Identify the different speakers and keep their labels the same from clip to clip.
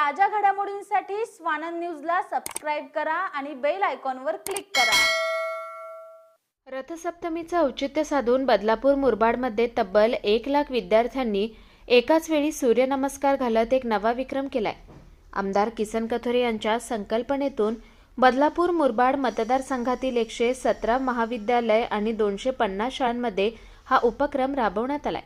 Speaker 1: ताज्या घडामोडींसाठी स्वानंद न्यूजला सबस्क्राईब करा आणि बेल आयकॉनवर क्लिक करा.
Speaker 2: रथसप्तमीचं औचित्य साधून बदलापूर मुरबाडमध्ये तब्बल एक लाख विद्यार्थ्यांनी एकाच वेळी सूर्यनमस्कार घालत एक नवा विक्रम केलाय. आमदार किसन कथोरे यांच्या संकल्पनेतून बदलापूर मुरबाड मतदारसंघातील एकशे सतरा महाविद्यालय आणि दोनशे पन्नास शाळांमध्ये हा उपक्रम राबवण्यात आलाय.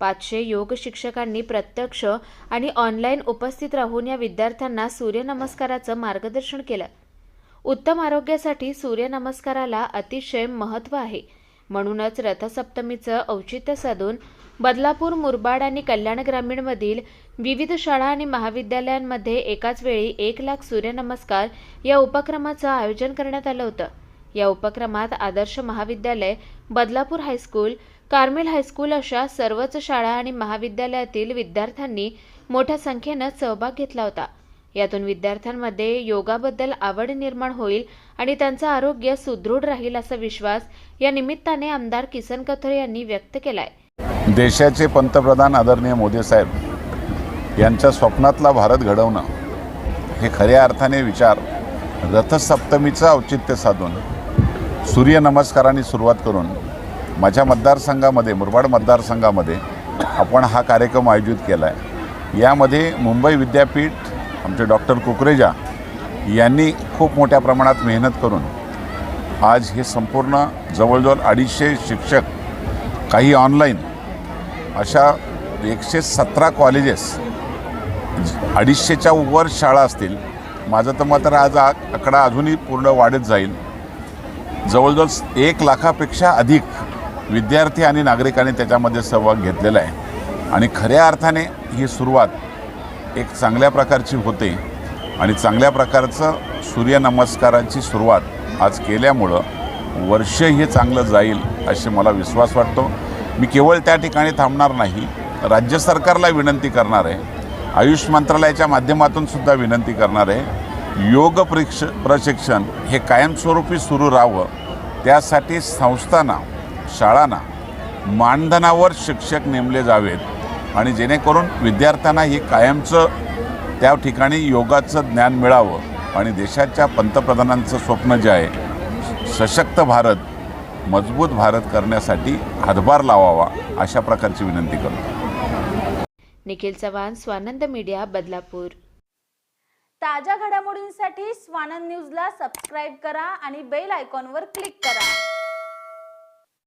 Speaker 2: पाचशे योग शिक्षकांनी प्रत्यक्ष आणि ऑनलाईन उपस्थित राहून या विद्यार्थ्यांना सूर्यनमस्काराचं मार्गदर्शन केलं. उत्तम आरोग्यासाठी सूर्यनमस्काराला अतिशय महत्त्व आहे. म्हणूनच रथसप्तमीचं औचित्य साधून बदलापूर मुरबाड आणि कल्याण ग्रामीणमधील विविध शाळा आणि महाविद्यालयांमध्ये एकाच वेळी एक लाख सूर्यनमस्कार या उपक्रमाचं आयोजन करण्यात आलं होतं. या उपक्रमात आदर्श महाविद्यालय बदलापूर हायस्कूल कार्मेल हायस्कूल अशा सर्वच शाळा आणि महाविद्यालयातील विद्यार्थ्यांनी मोठ्या संख्येनं सहभाग घेतला होता. यातून विद्यार्थ्यांमध्ये योगाबद्दल आवड निर्माण होईल आणि त्यांचं आरोग्य सुदृढ राहील असा विश्वास या निमित्ताने आमदार किसन कथोरे यांनी व्यक्त केलाय.
Speaker 3: देशाचे पंतप्रधान आदरणीय मोदी साहेब यांच्या स्वप्नातला भारत घडवणं हे खऱ्या अर्थाने विचार रथसप्तमीचं औचित्य साधून सूर्यनमस्कारांनी सुरुवात करून माझ्या मतदारसंघामध्ये मुरबाड मतदारसंघामध्ये आपण हा कार्यक्रम आयोजित केला आहे यामध्ये मुंबई विद्यापीठ आमचे डॉक्टर कुकरेजा यांनी खूप मोठ्या प्रमाणात मेहनत करून आज हे संपूर्ण जवळजवळ अडीचशे शिक्षक काही ऑनलाईन अशा एकशे सतरा कॉलेजेस अडीचशेच्या वर शाळा असतील. माझं तर मात्र आज आ आकडा अजूनही पूर्ण वाढत जाईल. जवळजवळ एक लाखापेक्षा अधिक विद्यार्थी आणि नागरिकांनी त्याच्यामध्ये सहभाग घेतलेला आहे. आणि खऱ्या अर्थाने ही सुरुवात एक चांगल्या प्रकारची होते आणि चांगल्या प्रकारचं सूर्यनमस्काराची सुरुवात आज केल्यामुळं वर्ष हे चांगलं जाईल असे मला विश्वास वाटतो. मी केवळ त्या ठिकाणी थांबणार नाही राज्य सरकारला विनंती करणार आहे आयुष मंत्रालयाच्या माध्यमातून सुद्धा विनंती करणार आहे योग प्रिक्ष प्रशिक्षण हे कायमस्वरूपी सुरू राहावं त्यासाठी संस्थांना शाळांना मानधनावर शिक्षक नेमले जावेत आणि जेणेकरून विद्यार्थ्यांना हे कायमचं त्या ठिकाणी योगाचं ज्ञान मिळावं आणि देशाच्या पंतप्रधानांचं स्वप्न जे आहे सशक्त भारत मजबूत भारत करण्यासाठी हातभार लावावा अशा प्रकारची विनंती करतो.
Speaker 2: निखिल चव्हाण स्वानंद मीडिया बदलापूर.
Speaker 1: ताज्या घडामोडींसाठी स्वानंद न्यूजला सबस्क्राईब करा आणि बेल आयकॉनवर क्लिक करा.